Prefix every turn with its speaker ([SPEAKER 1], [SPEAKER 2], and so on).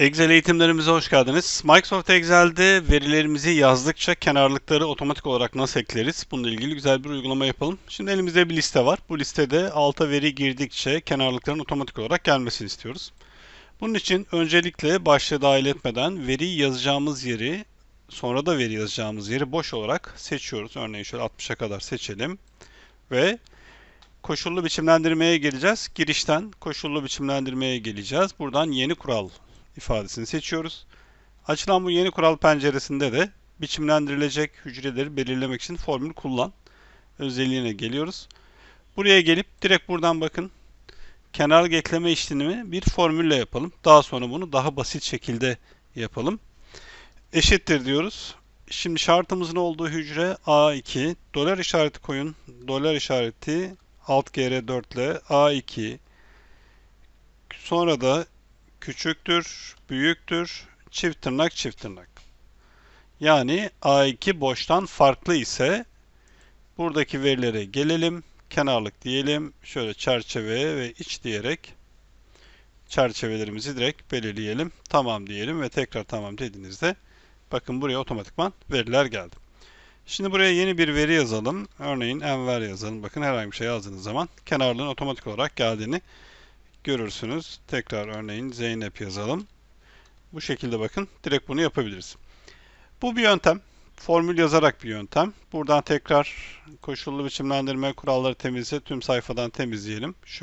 [SPEAKER 1] Excel eğitimlerimize hoş geldiniz. Microsoft Excel'de verilerimizi yazdıkça kenarlıkları otomatik olarak nasıl ekleriz? Bununla ilgili güzel bir uygulama yapalım. Şimdi elimizde bir liste var. Bu listede alta veri girdikçe kenarlıkların otomatik olarak gelmesini istiyoruz. Bunun için öncelikle başlığı dahil etmeden veri yazacağımız yeri, sonra da veri yazacağımız yeri boş olarak seçiyoruz. Örneğin şöyle 60'a kadar seçelim ve koşullu biçimlendirmeye geleceğiz. Girişten koşullu biçimlendirmeye geleceğiz. Buradan yeni kural ifadesini seçiyoruz. Açılan bu yeni kural penceresinde de biçimlendirilecek hücreleri belirlemek için formül kullan özelliğine geliyoruz. Buraya gelip direkt buradan bakın kenarlık ekleme işlemini bir formülle yapalım. Daha sonra bunu daha basit şekilde yapalım. Eşittir diyoruz. Şimdi şartımızın olduğu hücre A2. Dolar işareti koyun. Dolar işareti alt GR4 ile A2. Sonra da küçüktür, büyüktür, çift tırnak, çift tırnak. Yani A2 boştan farklı ise buradaki verilere gelelim. Kenarlık diyelim. Şöyle çerçeve ve iç diyerek çerçevelerimizi direkt belirleyelim. Tamam diyelim ve tekrar tamam dediğinizde bakın buraya otomatikman veriler geldi. Şimdi buraya yeni bir veri yazalım. Örneğin enver yazalım. Bakın herhangi bir şey yazdığınız zaman kenarlığın otomatik olarak geldiğini görürsünüz. Tekrar örneğin Zeynep yazalım. Bu şekilde bakın direkt bunu yapabiliriz. Bu bir yöntem. Formül yazarak bir yöntem. Buradan tekrar koşullu biçimlendirme kuralları temizle tüm sayfadan temizleyelim. Şöyle